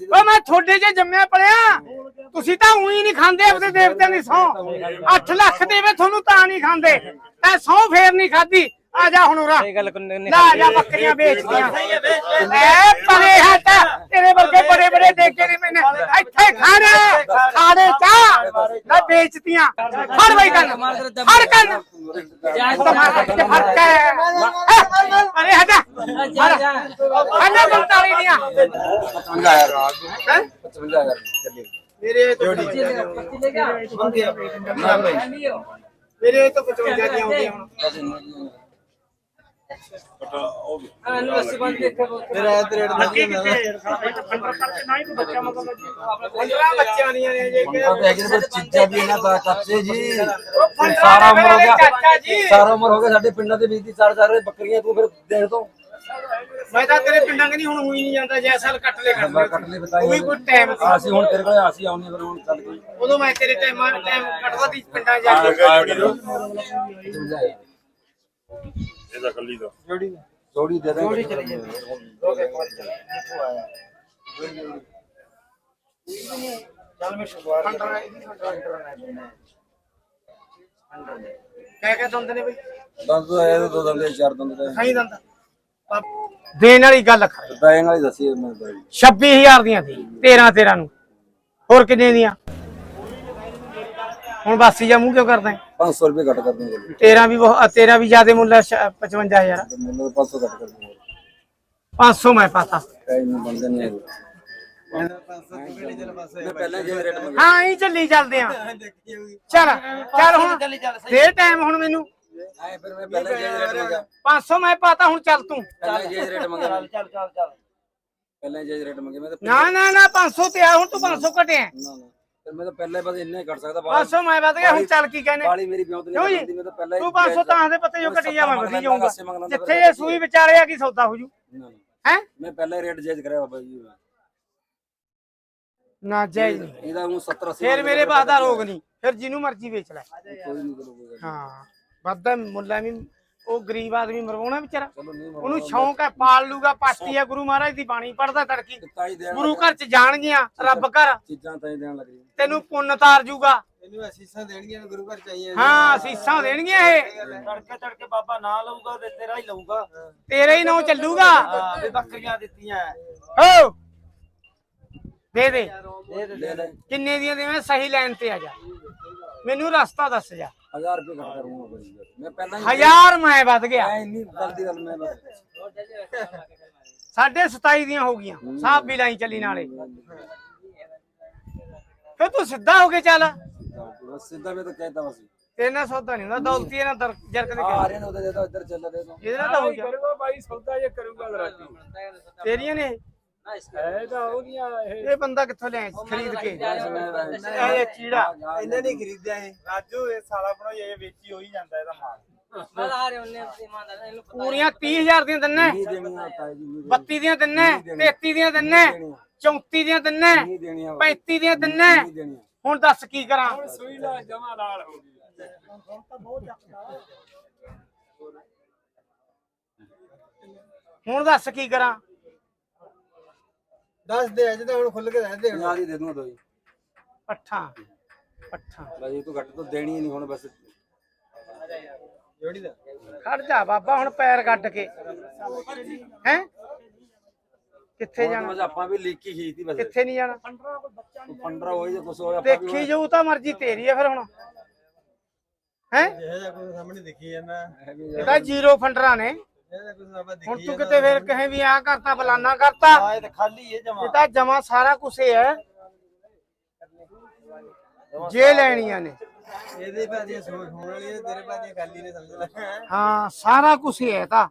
ਓ ਮੈਂ ਤੁਹਾਡੇ 'ਚ ਜੰਮਿਆ ਪਲਿਆ ਤੁਸੀਂ ਤਾਂ ਉਹੀ ਨਹੀਂ ਖਾਂਦੇ ਆਪਣੇ ਦੇਵਤਿਆਂ ਦੀ ਸੌ। 8 ਲੱਖ ਦੇਵੇ ਤੁਹਾਨੂੰ ਤਾਂ ਨਹੀਂ ਖਾਂਦੇ। ਐ ਸੌ ਫੇਰ ਨਹੀਂ ਖਾਦੀ ਆ ਜਾ ਹੁਣ ਉਰਾ। ਇਹ ਗੱਲ ਕੋਈ ਨਹੀਂ ਲਾ ਜਾ ਬੱਕਰੀਆਂ ਵੇਚਦੀਆਂ ਐ ਪਰੇ ਹਟ ਤੇਰੇ ਵਰਗੇ ਬੜੇ ਬੜੇ ਦੇਖ ਨਹੀਂ ਮੈਨੇ। ਇੱਥੇ ਖਾਣੇ ਖਾਣੇ ਚਾ ਲੈ ਵੇਚਤੀਆਂ। ਫੜ ਬਈ ਕੰਨ। ਫੜ ਕੰਨ। ਫੜ ਕੇ ਅਰੇ ਹਟ ਜਾ ਜਾ। ਅੰਨਾ ਬੰਤਾਲੀ ਦੀਆਂ। ਹੈਂ? ਮੇਰੇ ਤੋਂ ਮੇਰੇ ਤੋਂ 55 ਦੀਆਂ ਆਉਂਦੀਆਂ ਹੁਣ? ਬੰਦ ਦੇਖੋ ਲੱਗੀ ਕਿੱਥੇ ਫੰਡਰ ਕਰਕੇ ਨਾ ਹੀ ਕੋਈ ਬੱਚਾ ਮਤਲਬ 15 ਬੱਚਿਆਂ ਦੀਆਂ ਨੇ ਜੇ ਕਿ ਚੀਜ਼ਾਂ ਵੀ ਇਹਨਾਂ ਦਾ ਚਾਚੇ ਜੀ। ਪੰਦਰਾਂ ਸਾਰਾ ਉਮਰ ਹੋ ਗਿਆ। ਜੀ। ਸਾਰਾ ਉਮਰ ਹੋ ਗਿਆ। ਸਾਡੇ ਪਿੰਡਾਂ ਦੇ ਵਿੱਚ ਦੀ ਚਾਰ ਚਾਰ ਬੱਕਰੀਆਂ ਤੂੰ ਫਿਰ ਦੇਖ ਤੋਂ। ਮੈਂ ਤਾਂ ਤੇਰੇ ਪਿੰਡਾਂ ਕਨੀ ਹੁਣ ਹੋਈ ਨਹੀਂ ਜਾਂਦਾ। ਜੈ ਸਾਲ ਕੱਟ ਲੈ ਕੱਟ ਬਤਾਈ ਉਹ ਵੀ ਕੋਈ ਟਾਈਮ ਅਸੀਂ ਹੁਣ ਤੇਰੇ ਕੋਲ ਅਸੀਂ ਆਉਣੇ ਫਿਰ ਹੁਣ ਚੱਲ ਗਈ ਉਦੋਂ ਮੈਂ ਤੇਰੇ ਟਾਈਮ ਟਾਈਮ ਕੱਟਦਾ ਦੀ ਪਿੰਡਾਂ ਜਾ ਕੇ। ਇਹਦਾ ਕੱਲੀ ਦਾ। ਜੋੜੀ ਦੇ ਦੇ ਜੋੜੀ ਚਲੀ ਕਹਿ ਕੇ ਦੰਦ ਨੇ ਬਈ। ਦੰਦ ਤਾਂ ਇਹ ਦੋ ਦੰਦ ਇਹ ਚਾਰ ਦੰਦ ਦੇ ਖਾਈ ਦੰਦ। ਦੇਣ ਵਾਲੀ ਗੱਲ ਕਰ ਦਾਇਆਂ ਵਾਲੀ ਦੱਸੀ ਮੈਂ ਤਾਂ 26000 ਦੀਆਂ ਸੀ 13 13 ਨੂੰ। ਹੋਰ ਕਿੰਨੇ ਦੀਆਂ? ਹੁਣ ਬਾਸੀ ਜਾ ਮੂੰਹ ਕਿਉਂ ਕਰਦਾ ਹੈ? 500 ਰੁਪਏ ਘੱਟ ਕਰ ਦੂੰਗਾ ਤੇਰਾ ਵੀ ਬਹੁਤ ਤੇਰਾ ਵੀ ਜ਼ਿਆਦਾ ਮੁੱਲ ਹੈ 55000 ਮੈਨੂੰ ਤਾਂ 500 ਘੱਟ ਕਰ ਦੂੰਗਾ 500 ਮੈਂ ਪਾਤਾ। ਕਈ ਨਹੀਂ ਬੰਦੇ ਨਹੀਂ ਹੈਗੇ ਮੈਂ ਪਹਿਲਾਂ ਜੇ ਰੇਟ ਮੰਗਿਆ। ਹਾਂ ਹੀ ਚੱਲੀ ਚੱਲਦੇ ਆ। ਚੱਲ ਚੱਲ ਹੁਣ ਦੇ ਟਾਈਮ ਹੁਣ ਮੈਨੂੰ। ਆਏ ਫਿਰ ਮੈਂ ਪਹਿਲਾਂ ਜੇ ਰੇਟ ਮੰਗਿਆ। 500 ਮੈਂ ਪਾਤਾ ਹੁਣ ਚੱਲ ਤੂੰ। ਪਹਿਲਾਂ ਜੇ ਰੇਟ ਮੰਗਿਆ। ਚੱਲ ਚੱਲ ਚੱਲ ਪਹਿਲਾਂ ਜੇ ਰੇਟ ਮੰਗਿਆ ਮੈਂ ਤਾਂ ਨਾ ਨਾ ਨਾ 500 ਤੇ ਆ ਹੁਣ ਤੂੰ 500 ਘਟਿਆ। ਨਾ ਨਾ। ਫਿਰ ਮੈਂ ਤਾਂ ਪਹਿਲਾਂ ਹੀ ਬਸ ਇੰਨਾ ਹੀ ਕੱਟ ਸਕਦਾ 500 ਮੈਂ ਵੱਧ ਗਿਆ ਹੁਣ ਚੱਲ ਕੀ ਕਹਿੰਦੇ? ਬਾਲੀ ਮੇਰੀ ਬਿਉਂਤ ਕਿਉਂ ਨਹੀਂ ਜੀ? ਕਰਦੀ ਮੈਂ ਤਾਂ ਪਹਿਲਾਂ ਹੀ ਤੂੰ 500 ਤਾਂ ਦੇ ਪੱਤੇ ਜੋ ਘਟੀ ਜਾਵਾਂ ਵਧੀ ਜਾਊਗਾ ਪਾਸੇ ਮੰਗ ਲੈਂਦਾ ਜਿੱਥੇ ਇਹ ਸੂਈ ਵਿਚਾਲੇ ਆ ਕੀ ਸੌਦਾ ਹੋ ਜੂ? ਨਾ, ਨਾ। ਹੈ? ਮੈਂ ਪਹਿਲਾਂ ਹੀ ਰੇਟ ਜੇਜ ਕਰਿਆ ਬਾਬਾ ਜੀ। ਨਾ ਜਾਇਜ਼ ਨਹੀਂ। ਇਹਦਾ ਉਹ 70 80 ਫਿਰ ਮੇਰੇ ਬਾਸ ਦਾ ਰੋਗ ਨਹੀਂ। ਫਿਰ ਜਿਹਨੂੰ ਮਰਜ਼ੀ ਵੇਚ ਲੈ। ਕੋਈ ਨਹੀਂ ਕਰੂਗਾ ਹਾਂ। ਵੱਧਾ ਮੁੱਲਾ ਵੀ ਉਹ ਗਰੀਬ ਆਦਮੀ ਮਰਵਾਉਣਾ ਵਿਚਾਰਾ। ਚਲੋ ਨਹੀਂ ਉਹਨੂੰ ਸ਼ੌਂਕ ਹੈ ਪਾਲ ਲੂਗਾ ਪਾਸਤੀ ਹੈ ਗੁਰੂ ਮਹਾਰਾਜ ਦੀ ਬਾਣੀ ਪੜਦਾ ਤੜਕੀ। ਤਾਂ ਹੀ ਦੇਣ ਗੁਰੂ ਘਰ ਚ ਜਾਣ ਗਿਆ ਰੱਬ ਘਰ। ਚੀਜ਼ਾਂ ਤਾਂ ਹੀ ਦੇਣ ਲੱਗ ਤੈਨੂੰ ਪੁੰਨ ਤਾਰ ਜੂਗਾ। ਇਹਨੂੰ ਅਸੀਸਾਂ ਦੇਣਗੀਆਂ ਗੁਰੂ ਘਰ ਚਾਹੀਏ ਹਾਂ ਅਸੀਸਾਂ ਦੇਣਗੀਆਂ ਇਹ। ਤੜਕੇ ਤੜਕੇ ਬਾਬਾ ਨਾ ਲਊਗਾ ਤੇ ਤੇਰਾ ਹੀ ਲਊਗਾ। ਤੇਰੇ ਹੀ ਨਾਂ ਚੱਲੂਗਾ। ਹਾਂ ਵੀ ਬੱਕਰੀਆਂ ਦਿੱਤੀਆਂ। ਹੋ। ਦੇ ਦੇ। ਲੈ ਲੈ। ਕਿੰਨੇ ਦੀਆਂ ਦੇਵੇਂ? ਸਹੀ ਲਾਈਨ ਤੇ ਆ ਜਾ। ਮੈਨੂੰ ਰਸਤਾ ਦੱਸ ਜਾ। 1000 ਰੁਪਏ ਘੱਟ ਕਰੂੰਗਾ ਬਾਈ ਜੀ। ਮੈਂ ਪਹਿਲਾਂ ਹੀ ਹਜ਼ਾਰ ਮੈਂ ਵੱਧ ਗਿਆ। ਮੈਂ ਇੰਨੀ ਗਲਤੀ ਗੱਲ ਮੈਂ ਬਸ। ਸਾਢੇ 27 ਦੀਆਂ ਹੋ ਗਈਆਂ। ਸਾਹਬ ਵੀ ਲਾਈ ਚੱਲੀ ਨਾਲੇ। ਫਿਰ ਤੂੰ ਸਿੱਧਾ ਹੋ ਕੇ ਚੱਲ। ਬਸ ਸਿੱਧਾ ਮੈਂ ਤਾਂ ਕਹਿਤਾ ਬਸ। ਤੇਰੇ ਨਾਲ ਸੌਦਾ ਨਹੀਂ ਹੁੰਦਾ ਦੌਲਤੀ ਨਾਲ ਦਰ- ਜਰਕ ਦੇ ਆ ਰਹੇ ਨੇ ਉਹਦੇ ਦੇ ਦੋ ਇੱਧਰ ਚੱਲ ਦੇ ਦੋ ਇਹਦੇ ਨਾਲ ਤਾਂ ਹੋ ਗਿਆ। ਕਰੂਗਾ ਬਾਈ ਸੌਦਾ ਜੇ ਕਰੂਗਾ ਰਾਤੀ ਤੇਰੀਆਂ ਨੇ ਇਹ ਉਹਦੀਆਂ ਇਹ। ਇਹ ਬੰਦਾ ਕਿੱਥੋਂ ਲਿਆ ਖਰੀਦ ਕੇ? ਇਹ ਚੀੜਾ। ਇਹਨਾਂ ਨੇ ਖਰੀਦਿਆ ਇਹ। ਰਾਜੂ ਇਹ ਸਾਲਾ ਬਣੋ ਇਹ ਵੇਚੀ ਹੋਈ ਜਾਂਦਾ ਇਹਦਾ ਮਾਲ। ਮੈਂ ਆ ਰਹੇ ਉਹਨੇ ਇਮਾਨਦਾਰ ਇਹਨੂੰ ਪਤਾ ਪੂਰੀਆਂ 30000 ਦੀਆਂ ਦਿੰਨੇ। ਨਹੀਂ ਦੇਣੀਆਂ ਤਾਈ ਜੀ ਨਹੀਂ 32 ਦੀਆਂ ਦਿੰਨੇ 33 ਦੀਆਂ ਦਿੰਨੇ 34 ਦੀਆਂ ਦਿੰਨੇ ਨਹੀਂ ਦੇਣੀਆਂ 35 ਦੀਆਂ ਦਿੰਨੇ। ਨਹੀਂ ਹੁਣ ਦੱਸ ਕੀ ਕਰਾਂ? ਸੂਈ ਨਾਲ ਜਮਾ ਨਾਲ ਹੋ ਗਈ। ਹੁਣ ਦੱਸ ਕੀ ਕਰਾਂ? ਦੱਸ ਦੇ ਅੱਜ ਤਾਂ ਹੁਣ ਖੁੱਲ ਕੇ ਦੱਸ ਦੇ ਪੰਜਾਹ ਦੀ ਦੇ ਦੂੰਗਾ ਦੋਈ ਪੱਠਾ ਪੱਠਾ ਬਸ ਇਹ ਤੋਂ ਘੱਟ ਤਾਂ ਦੇਣੀ ਹੀ ਨਹੀਂ ਹੁਣ ਬਸ। ਜੋੜੀ ਦਾ। ਖੜ ਜਾ ਬਾਬਾ ਹੁਣ ਪੈਰ ਕੱਢ ਕੇ। ਹੈ? ਕਿੱਥੇ ਹੁਣ ਜਾਣਾ? ਬਸ ਆਪਾਂ ਵੀ ਲੀਕੀ ਖੀਤੀ ਬਸ। ਕਿੱਥੇ ਨਹੀਂ ਜਾਣਾ? 15 ਹੋਈ ਜੇ ਕੁਛ ਹੋਇਆ ਆਪਾਂ ਵੀ ਦੇਖੀ ਜਾਊ ਤਾਂ ਮਰਜ਼ੀ ਤੇਰੀ ਹੈ ਫਿਰ ਹੁਣ। ਹੈ? ਇਹ ਜਿਹਾ ਕੋਈ ਸਾਹਮਣੇ ਦਿਖੀ ਜਾਂਦਾ। ਇਹ ਤਾਂ ਜ਼ੀਰੋ ਫੰਡਰਾਂ ਨੇ। ਹੁਣ ਤੂੰ ਕਿਤੇ ਫਿਰ ਕਹੇ ਵੀ ਆ ਕਰਤਾ ਬਲਾਨਾ ਕਰਤਾ। ਇਹ ਤਾਂ ਖਾਲੀ ਹੈ ਜਮਾ। ਇਹ ਤਾਂ ਜਮਾ ਸਾਰਾ ਕੁਝ ਹੀ ਹੈ। ਜੇ ਲੈਣੀਆਂ ਨੇ। ਇਹਦੇ ਭਾਜੀ ਸੋਚ ਹੋਣ ਵਾਲੀ ਹੈ ਤੇਰੇ ਭਾਜੀ ਖਾਲੀ ਨੇ ਸਮਝ ਲੈ ਹਾਂ ਸਾਰਾ ਕੁਝ ਹੀ ਤਾਂ।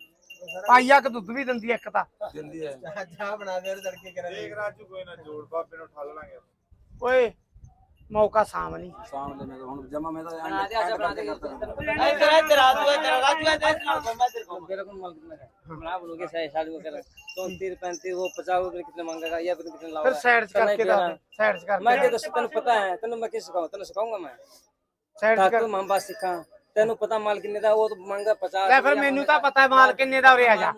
ਪਾਈਆ ਕ ਦੁੱਧ ਵੀ ਦਿੰਦੀ ਇੱਕ ਤਾਂ। ਦਿੰਦੀ ਹੈ ਚਾਹ ਬਣਾ ਦੇ ਤੜਕੇ ਕਰਾਂ ਦੇਖ ਰਾਜੂ ਕੋਈ ਨਾ ਜੋੜ ਬਾਬੇ ਨੂੰ ਠੱਲ ਲਾਂਗੇ। ਓਏ ਮੌਕਾ ਸਾਂਭ ਲਈ ਸਾਹਮਣੇ ਮੈਂ ਤਾਂ ਹੁਣ ਜਮਾ ਮੈਂ ਤਾਂ ਬਣਾ ਦੇ ਅੱਜ ਬਣਾ ਦੇ ਇੱਧਰ ਇੱਧਰ ਆ ਤੂੰ ਇੱਧਰ ਰਾਜੂ ਇੱਧਰ ਇੱਧਰ मैं तेरे को बिल्कुल मालूम नहीं है बना बोलोगे सही साल को करें चौंतीस पैंतीस वो पचास रुपए कितने मांगेगा या फिर कितने ਫਿਰ लाओगे ਸਾਈਡ ਚ ਕਰਕੇ ਦੱਸ ਸਾਈਡ ਚ मैं ਕਰਕੇ तो तेन पता है तेन मैं किस सिखाऊं तेन सिखाऊंगा मैं ਸਾਈਡ ਚ ताकि ਕਰ तुम हम बात सिखा ਤੈਨੂੰ ਪਤਾ ਮਾਲ ਕਿੰਨੇ ਦਾ ਉਹ ਤਾਂ ਮੰਗਾ 50 ਲੈ ਫਿਰ ਮੈਨੂੰ ਤਾਂ ਪਤਾ ਹੈ ਮਾਲ ਕਿੰਨੇ ਦਾ ਉਰੇ ਆ ਜਾ।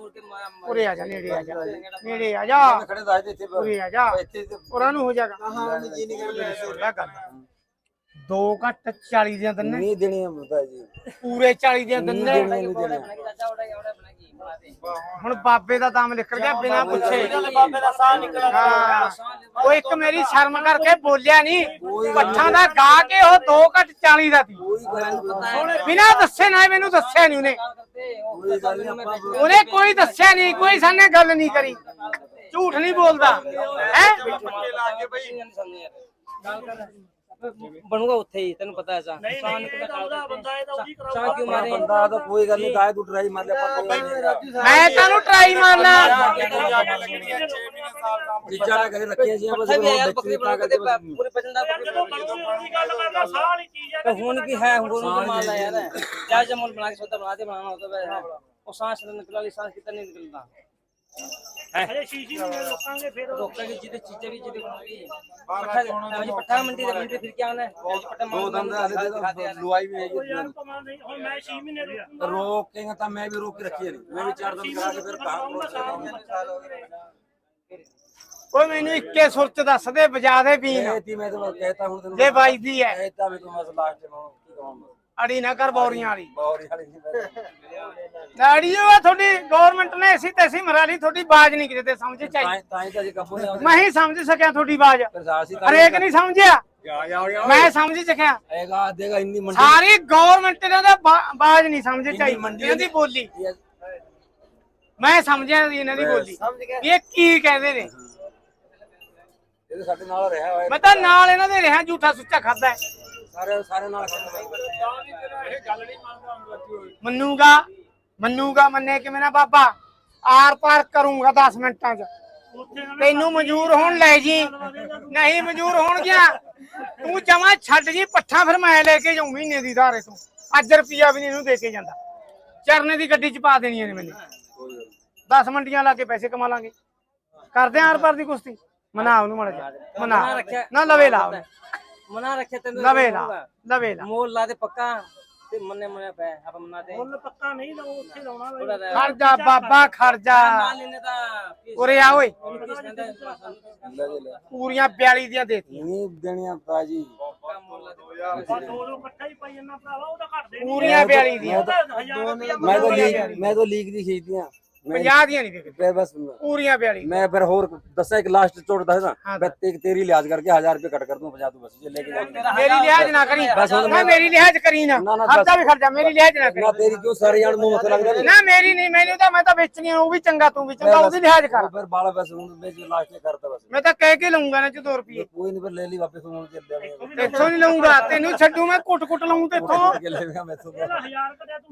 ਉਰੇ ਆ ਜਾ ਨੇੜੇ ਆ ਜਾ। ਨੇੜੇ ਆ ਜਾ। ਖੜੇ ਦੱਸ ਦੇ ਇੱਥੇ ਉਰੇ ਆ ਜਾ। ਉਹਨਾਂ ਨੂੰ ਹੋ ਜਾਗਾ ਹਾਂ ਜੀ ਨਹੀਂ ਕਰ ਦੋ ਘੱਟ 40 ਦੀਆਂ ਦਿੰਨੇ। ਨਹੀਂ ਦੇਣੀ ਹੁੰਦਾ ਜੀ। ਪੂਰੇ 40 ਦੀਆਂ ਦਿੰਨੇ। ਨਹੀਂ ਦੇਣੀ ਹੁਣ ਬਾਬੇ ਦਾ ਦਮ ਨਿਕਲ ਗਿਆ ਬਿਨਾ ਪੁੱਛੇ। ਬਾਬੇ ਦਾ ਸਾਹ ਨਿਕਲ ਹਾਂ। ਉਹ ਇੱਕ ਮੇਰੀ ਸ਼ਰਮ ਕਰਕੇ ਬੋਲਿਆ ਨਹੀਂ ਪੱਠਾਂ ਦਾ ਗਾ ਕੇ ਉਹ ਦੋ ਘੱਟ 40 ਦਾ ਸੀ। ਬਿਨਾ ਦੱਸੇ ਨਾ ਮੈਨੂੰ ਦੱਸਿਆ ਨਹੀਂ ਉਹਨੇ। ਉਹਨੇ ਕੋਈ ਦੱਸਿਆ ਨਹੀਂ ਕੋਈ ਸਾਨੇ ਗੱਲ ਨਹੀਂ ਕਰੀ। ਝੂਠ ਨਹੀਂ ਬੋਲਦਾ। ਹੈ? ਪੱਕੇ ਲਾ ਕੇ ਬਈ। ਬਣੂਗਾ ਉੱਥੇ ਹੀ ਤੈਨੂੰ ਪਤਾ ਹੈ ਸਾ ਨਹੀਂ ਨਹੀਂ ਇਹ ਬੰਦਾ ਇਹ ਤਾਂ ਉਹੀ ਕਰਾਉਗਾ ਕਿਉਂ ਮਾਰੇ। ਬੰਦਾ ਤਾਂ ਕੋਈ ਗੱਲ ਨਹੀਂ ਕਾਹੇ ਤੂੰ ਟਰਾਈ ਮਾਰ ਲਿਆ ਆਪਾਂ ਮੈਂ ਤੁਹਾਨੂੰ ਟਰਾਈ ਮਾਰਨਾ। ਜਿੱਜਾ ਨਾ ਕਰੇ ਰੱਖਿਆ ਸੀ ਬਸ ਬੱਕਰੀ ਬਣਾ ਕੇ ਪੂਰੇ ਵਜਨ ਦਾ ਜਦੋਂ ਬਣੂ ਗੱਲ ਕਰਦਾ ਸਾਹ ਵਾਲੀ ਚੀਜ਼ ਹੈ ਹੁਣ ਕੀ ਹੈ ਹੁਣ ਨੂੰ ਮਾਲ ਯਾਰ। ਚਾਹ ਜਮਲ ਬਣਾ ਕੇ ਸੋਦਾ ਬਣਾ ਦੇ ਬਣਾਉਣਾ ਹੁੰਦਾ ਉਹ ਸਾਹ ਨਿਕਲ ਵਾਲੀ ਸਾਹ ਕਿਤੇ ਨਿਕਲਦਾ। ਹਜੇ ਨਹੀਂ ਲੋਕਾਂਗੇ ਫਿਰ। ਲੋਕਾਂ ਦੇ ਜਿਹਦੇ ਦੇ ਵੀ ਹੈ ਜੀ ਕਮਾਲ ਨਹੀਂ ਹੁਣ ਮੈਂ ਵੀ ਰੋਕ ਕੇ ਰੱਖੀ ਉਹ ਮੈਨੂੰ ਇੱਕੇ ਸੁਰ ਦੱਸਦੇ ਵਜਾ ਦੇ ਪੀਣ ਹੈ ਇਹ ਤਾਂ ਮੈਂ ਤੁਹਾਨੂੰ ਬਸ ਲਾਸਟ ਅੜੀ ਨਾ ਕਰ ਬੌਰੀਆਂ ਵਾਲੀ। ਬੌਰੀ ਵਾਲੀ ਨਹੀਂ ਲਾੜੀ ਉਹ ਤੁਹਾਡੀ ਗਵਰਨਮੈਂਟ ਨੇ ਅਸੀਂ ਤੇ ਅਸੀਂ ਮਰਾ ਲਈ ਤੁਹਾਡੀ ਬਾਜ ਨਹੀਂ ਕਿਤੇ ਤੇ ਸਮਝ ਚ ਆਈ ਤਾਂ ਤਾਂ ਹੀ ਤਾਂ ਜੀ ਨੇ ਮੈਂ ਹੀ ਸਮਝ ਸਕਿਆ ਤੁਹਾਡੀ ਬਾਜ। ਸਾਸੀ ਹਰੇਕ ਨਹੀਂ ਸਮਝਿਆ। ਮੈਂ ਸਮਝ ਸਕਿਆ। ਆਏਗਾ ਦੇਗਾ ਇੰਨੀ ਮੰਡੀ ਸਾਰੀ ਗਵਰਨਮੈਂਟ ਇਹਨਾਂ ਦਾ ਬਾਜ ਨਹੀਂ ਸਮਝ ਚ ਆਈ ਮੰਡੀ ਇਹਨਾਂ ਦੀ ਬੋਲੀ। ਮੈਂ ਸਮਝਿਆ ਇਹਨਾਂ ਦੀ ਬੋਲੀ। ਇਹ ਕੀ ਕਹਿੰਦੇ ਨੇ? ਇਹ ਤਾਂ ਸਾਡੇ ਨਾਲ ਰਿਹਾ ਹੋਇਆ। ਮੈਂ ਤਾਂ ਨਾਲ ਇਹਨਾਂ ਦੇ ਰਿਹਾ ਝੂਠਾ ਸੁੱਚਾ ਖਾਦਾ ਸਾਰੇ ਸਾਰੇ ਨਾਲ ਖਾਂਦਾ ਮੰਨੂਗਾ ਮੰਨੂਗਾ ਮੰਨੇ ਕਿਵੇਂ ਨਾ ਬਾਬਾ? ਆਰ ਪਾਰ ਕਰੂੰਗਾ 10 ਮਿੰਟਾਂ ਚ। ਤੈਨੂੰ ਮਨਜ਼ੂਰ ਹੋਣ ਲੈ ਜੀ। ਨਹੀਂ ਮਨਜ਼ੂਰ ਹੋਣ ਗਿਆ ਤੂੰ ਜਮਾ ਛੱਡ ਜੀ ਪੱਠਾ ਫਿਰ ਮੈਂ ਲੈ ਕੇ ਜਾਊਂ ਮਹੀਨੇ ਦੀ ਧਾਰੇ ਤੋਂ। ਅੱਜ ਰੁਪਿਆ ਵੀ ਨਹੀਂ ਇਹਨੂੰ ਦੇ ਕੇ ਜਾਂਦਾ। ਚਰਨੇ ਦੀ ਗੱਡੀ ਚ ਪਾ ਦੇਣੀਆਂ ਨੇ ਮੈਨੂੰ। 10 ਮੰਡੀਆਂ ਲਾ ਕੇ ਪੈਸੇ ਕਮਾ ਲਾਂਗੇ। ਕਰਦੇ ਆਰ ਪਾਰ ਦੀ ਕੁਸ਼ਤੀ? ਮਨਾ ਉਹਨੂੰ ਮੜ ਜਾ ਮਨਾ। ਨਾ ਲਵੇ ਲਾ ਮਨਾ ਰੱਖਿਆ ਤੈਨੂੰ ਨਾ ਲਵੇ ਨਾ ਮੋਲ। ਲਾ। ਦੇ ਪੱਕਾ ਤੇ ਮੰਨੇ ਮੰਨੇ ਪੈ ਆਪਾਂ ਮਨਾ ਦੇ। ਮੁੱਲ ਪੱਕਾ ਨਹੀਂ ਲਾਉ ਉੱਥੇ ਲਾਉਣਾ ਬਾਈ। ਖਰਜਾ ਬਾਬਾ ਖਰਜਾ ਨਾਲ ਇਹਨੇ ਤਾਂ ਉਰੇ ਆ ਓਏ। ਪੂਰੀਆਂ 42 ਦੀਆਂ ਦੇਤੀਆਂ। ਨਹੀਂ ਦੇਣੀਆਂ ਭਾਜੀ। ਪੂਰੀਆਂ 42 ਦੀਆਂ। ਮੈਂ ਤਾਂ ਲੀਕ ਦੀ ਖਰੀਦੀਆਂ 50 ਦੀਆਂ ਨਹੀਂ ਵਿਕਦੀ ਫਿਰ ਬਸ ਪੂਰੀਆਂ 42 ਮੈਂ ਫਿਰ ਹੋਰ ਦੱਸਾਂ ਇੱਕ ਲਾਸਟ ਚੋਟ ਦੱਸਦਾ। ਹਾਂ ਮੈਂ ਤੇ ਤੇਰੀ ਲਿਹਾਜ਼ ਕਰਕੇ 1000 ਰੁਪਏ ਕੱਟ ਕਰ ਦੂੰ 50 ਤੂੰ ਬਸ ਜੇ ਲੈ ਕੇ ਜਾਏਂਗੇ ਮੇਰੀ ਲਿਹਾਜ਼ ਨਾ ਕਰੀ। ਬਸ ਹੁਣ ਨਾ ਮੈਂ- ਮੇਰੀ ਲਿਹਾਜ਼ ਕਰੀ ਨਾ। ਨਾ, ਨਾ, ਖਰਚਾ ਬਸ। ਵੀ ਖਰਚਾ ਮੇਰੀ ਲਿਹਾਜ਼ ਨਾ ਨਾ ਕਰੀ ਤੇਰੀ ਕਿਉਂ ਸਾਰੇ ਜਾਣ ਨੂੰ ਮਤ ਲੱਗਦਾ ਨਹੀਂ ਨਾ ਮੇਰੀ ਨਹੀਂ ਮੈਨੂੰ ਤਾਂ ਮੈਂ ਤਾਂ ਵੇਚਣੀ ਆ ਉਹ ਵੀ ਚੰਗਾ ਤੂੰ ਵੀ ਚੰਗਾ ਉਹਦੀ ਲਿਹਾਜ਼ ਕਰ। ਫਿਰ ਬਾਲਾ ਬਸ ਹੁਣ ਮੈਂ ਜੇ ਲਾਸਟ ਤੇ ਕਰਤਾ ਬਸ। ਮੈਂ ਤਾਂ ਕਹਿ ਕੇ ਲਊਂਗਾ ਨਾ ਚ 2 ਰੁਪਏ। ਕੋਈ ਨਹੀਂ ਫਿਰ ਲੈ ਲਈ ਵਾਪਸ ਹੁਣ ਚੱਲ ਦੇਣੇ ਇੱਥੋਂ ਨਹੀਂ ਲਊਂਗਾ ਤੈਨੂੰ ਛੱਡੂ ਮੈਂ ਕੁੱਟ ਕੁੱਟ ਲਊਂ ਮੈਂ ਤੋਂ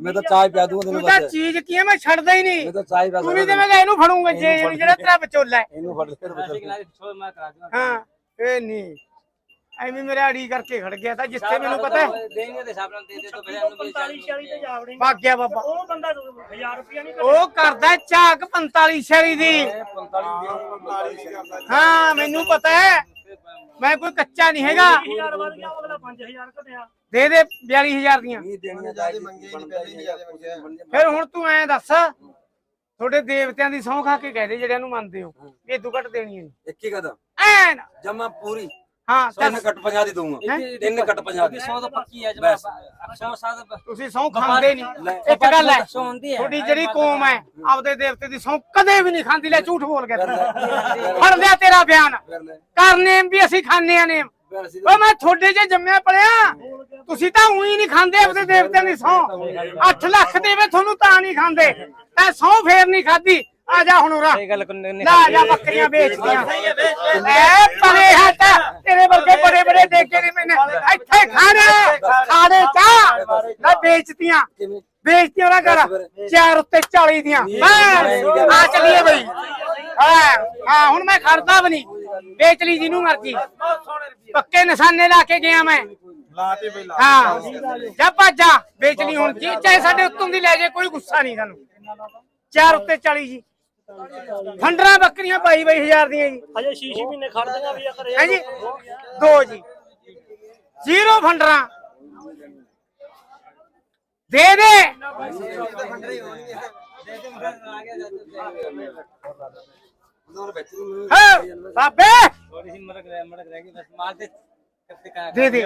ਮੈਂ ਚਾਹ ਪਿਆ ਦੂੰਗਾ ਤੈਨੂੰ ਤਾਂ ਚੀਜ਼ ਕੀ ਹੈ ਮੈਂ ਛੱਡਦਾ ਹੀ ਨਹੀਂ। ਮੈਂ ਤਾਂ ਹੀ ਬਸ ਤੂੰ ਨਹੀਂ ਇਹਨੂੰ ਫੜੂੰਗਾ ਜੇ ਜਿਹੜਾ ਤੇਰਾ ਵਿਚੋਲਾ ਇਹਨੂੰ ਫੜ ਕੇ ਬਚਾ ਮੈਂ ਕਰਾ ਦੂੰਗਾ ਹਾਂ ਇਹ ਨਹੀਂ। ਐਵੇਂ ਮੇਰੇ ਆੜੀ ਕਰਕੇ ਖੜ ਗਿਆ ਤਾਂ ਜਿੱਥੇ ਮੈਨੂੰ ਪਤਾ ਦੇਣਗੇ ਤੇ ਸਾਬਰਾਂ ਦੇ ਦੇ ਤੋਂ ਪਹਿਲਾਂ ਉਹ ਕਰਦਾ ਝਾਕ 45 40 ਦੀ। 45 ਹਾਂ ਮੈਨੂੰ ਪਤਾ ਹੈ। ਮੈਂ ਕੋਈ ਕੱਚਾ ਨਹੀਂ ਹੈਗਾ। 1000 ਦੇ ਦੇ 42000 ਦੀਆਂ। ਫਿਰ ਹੁਣ ਤੂੰ ਐ ਦੱਸ ਤੁਹਾਡੇ ਦੇਵਤਿਆਂ ਦੀ ਸੌਂ ਖਾ ਕੇ ਕਹਦੇ ਜਿਹੜਿਆਂ ਨੂੰ ਮੰਨਦੇ ਹੋ। ਵੀ ਇਦੋਂ ਘੱਟ ਦੇਣੀ ਹੈ। ਇੱਕ ਹੀ ਕਦਮ। ਐ ਨਾ ਜਮਾ ਪੂਰੀ। ਹਾਂ ਤਿੰਨ ਕੱਟ 50 ਦੀ ਦਊਂਗਾ। ਤਿੰਨ ਕੱਟ 50 ਦੀ। 100 ਤਾਂ ਪੱਕੀ ਹੈ ਜਮਾ ਅਕਸ਼ਰ ਸਾਹਿਬ ਤੁਸੀਂ ਸੌਂ ਖਾਂਦੇ ਨਹੀਂ। ਇੱਕ ਗੱਲ ਹੈ ਤੁਹਾਡੀ ਜਿਹੜੀ ਕੌਮ ਹੈ ਆਪਦੇ ਦੇਵਤੇ ਦੀ ਸੌਂ ਕਦੇ ਵੀ ਨਹੀਂ ਖਾਂਦੀ। ਲੈ ਝੂਠ ਬੋਲ ਕੇ ਫੜ ਲਿਆ ਤੇਰਾ ਬਿਆਨ। ਕਰਨੇ ਵੀ ਅਸੀਂ ਖਾਂਦੇ ਆ ਨੇ ਉਹ ਮੈਂ ਤੁਹਾਡੇ ਜੇ ਜੰਮਿਆ ਪੜਿਆ। ਤੁਸੀਂ ਤਾਂ ਉਹੀ ਨਹੀਂ ਖਾਂਦੇ ਆਪਣੇ ਦੇਵਤਿਆਂ ਦੀ ਸੌ। 8 ਲੱਖ ਦੇਵੇ ਤੁਹਾਨੂੰ ਤਾਂ ਨਹੀਂ ਖਾਂਦੇ। ਤੈਂ ਸੌ ਫੇਰ ਨਹੀਂ ਖਾਦੀ ਆ ਜਾ ਹੁਣ ਉਰਾ। ਇਹ ਜਾ ਬੱਕਰੀਆਂ ਵੇਚਦੀਆਂ। ਐ ਪਰੇ ਹਟ ਤੇਰੇ ਵਰਗੇ ਬੜੇ ਬੜੇ ਦੇਖੇ ਨਹੀਂ ਮੈਨੇ। ਇੱਥੇ ਖਾਣਾ ਖਾਣੇ ਚਾ ਨਾ ਵੇਚਦੀਆਂ ਵੇਚਦੀਆਂ ਨਾ ਕਰ। ਚਾਰ ਉੱਤੇ 40 ਦੀਆਂ। ਆ ਚੱਲੀਏ ਬਈ। ਹਾਂ ਹੁਣ ਮੈਂ ਖੜਦਾ ਵੀ ਨਹੀਂ। ਵੇਚ ਲਈ ਜਿਹਨੂੰ ਮਰਜ਼ੀ। ਪੱਕੇ ਨਿਸ਼ਾਨੇ ਲਾ ਕੇ ਗਿਆ ਮੈਂ। ਲਾਤੇ ਬਈ ਲਾ। ਹਾਂ। ਜਾ ਭਾਜਾ ਵੇਚਣੀ ਹੁਣ। ਜੀ ਚਾਹੇ ਸਾਡੇ ਉੱਤੋਂ ਦੀ ਲੈ ਜੇ ਕੋਈ ਗੁੱਸਾ ਨਹੀਂ ਸਾਨੂੰ। ਚਾਰ ਉੱਤੇ 40 ਜੀ। ਫੰਡਰਾ ਬੱਕਰੀਆਂ ਬਾਈ ਬਾਈ ਹਜ਼ਾਰ ਦੀਆਂ ਜੀ। ਹਜੇ ਸ਼ੀਸ਼ੀ ਮਹੀਨੇ ਖੜਦੀਆਂ ਵੀ ਅਕਰ ਹੈ ਜੀ? ਦੋ ਜੀ। ਜ਼ੀਰੋ ਫੰਡਰਾ। ਦੇ ਦੇ। ਹਾਂ। ਬਾਬੇ। ਥੋੜੀ ਹਿੰਮਤ ਰਹਿ ਮੜ ਰਹਿ ਗਈ ਬਸ ਮਾਰ ਦੇ। ਦੇ ਦੇ।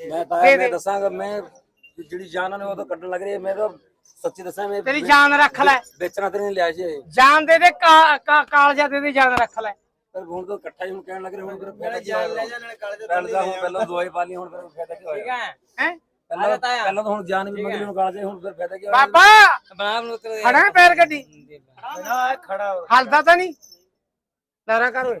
ਮੈਂ ਤਾਂ ਮੈਂ ਦੱਸਾਂਗਾ ਮੈਂ ਜਿਹੜੀ ਜਾਨ ਨੇ ਉਹ ਤਾਂ ਕੱਢਣ ਲੱਗ ਰਹੀ ਹੈ ਮੈਂ ਤਾਂ ਸੱਚੀ ਦੱਸਾਂ ਮੈਂ ਤੇਰੀ ਜਾਨ ਰੱਖ ਲੈ। ਵੇਚਣਾ ਤੇ ਨਹੀਂ ਲਿਆ ਸੀ ਜਾਨ ਦੇ ਦੇ ਕਾ- ਕਾ- ਦੇ ਦੇ ਜਾਨ ਰੱਖ ਲੈ। ਪਰ ਹੁਣ ਤਾਂ ਇਕੱਠਾ ਹੀ ਹੁਣ ਕਹਿਣ ਲੱਗ ਰਿਹਾ ਹੁਣ ਫਿਰ ਫਾਇਦਾ ਕੀ ਹੋਇਆ? ਪਹਿਲਾਂ ਹੁਣ ਪਹਿਲਾਂ ਦਵਾਈ ਪਾ ਲਈ ਹੁਣ ਫਿਰ ਫਾਇਦਾ ਕੀ ਹੋਇਆ? ਹੈ ਪਹਿਲਾਂ ਪਹਿਲਾਂ ਤਾਂ ਹੁਣ ਜਾਨ ਵੀ ਮੰਗਲੀ ਨੂੰ ਗਾਲ ਦੇ ਹੁਣ ਫਿਰ ਫਾਇਦਾ ਕੀ ਹੋਇਆ? ਬਾਬਾ! ਬਣਾ ਮਨੁੱਤ ਖੜਾ ਹੈ ਪੈਰ ਗੱਡੀ। ਖੜਾ ਹਲਦਾ ਤਾਂ ਨਹੀਂ? ਨਾਰਾ ਕਰ ਓਏ।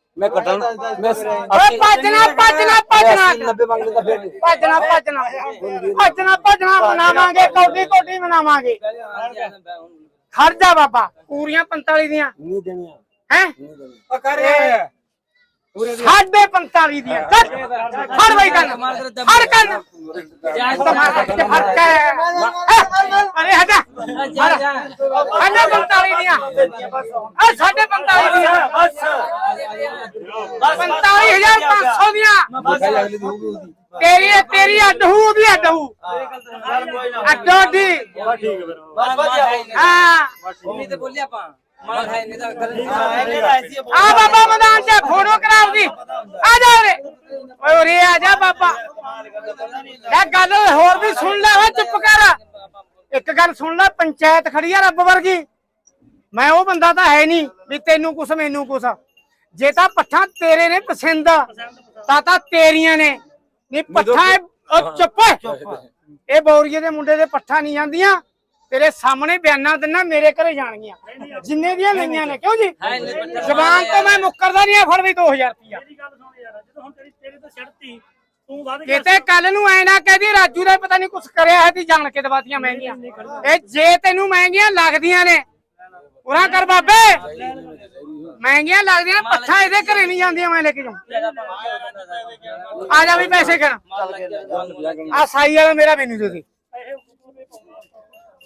ਮੈਂ ਕੱਟਣ ਮੈਂ ਓਏ ਭੱਜਣਾ ਭੱਜਣਾ ਭੱਜਣਾ। 90 ਮੰਗ ਲੈਂਦਾ ਫਿਰ। ਭੱਜਣਾ ਭੱਜਣਾ। ਭੱਜਣਾ ਭੱਜਣਾ ਮਨਾਵਾਂਗੇ ਕੌਡੀ ਕੌਡੀ ਮਨਾਵਾਂਗੇ। ਖਰਜਾ ਬਾਬਾ ਪੂਰੀਆਂ 45 ਦੀਆਂ। ਨਹੀਂ ਦੇਣੀਆਂ। ਹੈ? ਨਹੀਂ ਦੇਣੀਆਂ। ਸਾਡੇ 45 ਦੀਆਂ। ਚੱਲ ਫੜ ਬਈ ਕੰਨ ਫੜ ਕੰਨ ਫੜਕਾ ਅਰੇ ਹਟਾ। ਸਾਡੇ 45 ਦੀਆਂ। ਆ ਸਾਡੇ 45 ਦੀਆਂ। ਬਸ 45500 ਦੀਆਂ। ਤੇਰੀ ਤੇਰੀ ਅੱਡ ਹੂ ਵੀ ਅੱਡ ਹੂ। ਅੱਡੋ ਦੀ ਬਸ ਠੀਕ ਹੈ ਫਿਰ। ਬਸ ਵਧੀਆ ਹਾਂ। ਉਮੀਦ ਬੋਲਿਆ ਆਪਾਂ। ਆ। ਬਾਬਾ ਮੈਦਾਨ ਚ ਫੋਟੋ ਕਰਾਉ ਦੀ ਆ ਜਾ ਉਰੇ। ਓਏ ਉਰੇ ਆ ਜਾ ਬਾਬਾ। ਲੈ ਗੱਲ ਹੋਰ ਵੀ ਸੁਣ ਲੈ ਓ ਚੁੱਪ ਕਰ। ਇੱਕ ਗੱਲ ਸੁਣ ਲੈ ਪੰਚਾਇਤ ਖੜੀ ਆ ਰੱਬ ਵਰਗੀ। ਮੈਂ ਉਹ ਬੰਦਾ ਤਾਂ ਹੈ ਨਹੀਂ ਵੀ ਤੈਨੂੰ ਕੁਛ ਮੈਨੂੰ ਕੁਛ। ਜੇ ਤਾਂ ਪੱਠਾਂ ਤੇਰੇ ਨੇ ਪਸੰਦ ਤਾਂ ਤਾਂ ਤੇਰੀਆਂ ਨੇ। ਨਹੀਂ ਪੱਠਾਂ ਇਹ- ਉਹ ਚੁੱਪ। ਇਹ ਬੌਰੀਏ ਦੇ ਮੁੰਡੇ ਦੇ ਪੱਠਾਂ ਨਹੀਂ ਜਾਂਦੀਆਂ ਤੇਰੇ ਸਾਹਮਣੇ ਬਿਆਨਾਂ ਦਿਨਾ ਮੇਰੇ ਘਰੇ ਜਾਣਗੀਆਂ। ਜਿੰਨੇ ਦੀਆਂ ਲਈਆਂ ਨੇ ਕਿਉਂ ਜੀ? ਜ਼ਬਾਨ ਤੋਂ ਮੈਂ ਮੁੱਕਰਦਾ ਨਹੀਂ ਆ ਫੜ ਵੀ 2000 ਰੁਪਇਆ ਮੇਰੀ ਗੱਲ ਸੁਣ ਯਾਰ ਜਦੋਂ ਹੁਣ ਤੇਰੀ ਤੇਰੇ ਤੋਂ ਛੱਡਤੀ ਤੂੰ ਵੱਧ ਗਿਆ ਕਿਤੇ ਕੱਲ ਨੂੰ ਐ ਨਾ ਕਹਦੀ ਰਾਜੂ ਦਾ ਪਤਾ ਨਹੀਂ ਕੁਛ ਕਰਿਆ ਹੈ ਤੇ ਜਾਣ ਕੇ ਦਵਾਤੀਆਂ ਮਹਿੰਗੀਆਂ। ਇਹ ਜੇ ਤੈਨੂੰ ਮਹਿੰਗੀਆਂ ਲੱਗਦੀਆਂ ਨੇ ਪੂਰਾ ਕਰ ਬਾਬੇ। ਮਹਿੰਗੀਆਂ ਲੱਗਦੀਆਂ ਪੱਠਾ ਇਹਦੇ ਘਰੇ ਨਹੀਂ ਜਾਂਦੀਆਂ ਮੈਂ ਲੈ ਕੇ ਜਾਉਂ ਆ ਜਾ ਵੀ ਪੈਸੇ ਕਰ ਆ। ਸਾਈ ਵਾਲਾ ਮੇਰਾ ਮੈਨੂੰ ਦੇ ਦੇ।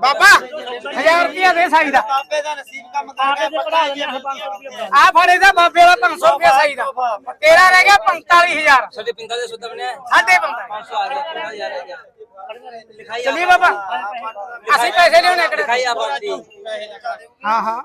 ਬਾਬਾ 1000 ਰੁਪਿਆ ਦੇ ਸਾਈ ਦਾ। ਬਾਬੇ ਦਾ ਨਸੀਬ ਕੰਮ ਕਰ ਆ। ਫੜੇ ਦਾ ਬਾਬੇ ਦਾ 500 ਰੁਪਿਆ ਸਾਈ ਦਾ। ਤੇਰਾ ਰਹਿ ਗਿਆ 45000 ਸਾਡੇ ਪਿੰਗਾ ਦੇ ਸੁੱਧ ਬਣਿਆ। ਸਾਡੇ ਬੰਦਾ 500 ਆ ਗਿਆ ਬਾਬਾ। ਅਸੀਂ ਪੈਸੇ ਲਿਆਉਣੇ ਕਿਹੜੇ? ਖਾਈ ਆਪਾਂ ਹਾਂ ਹਾਂ।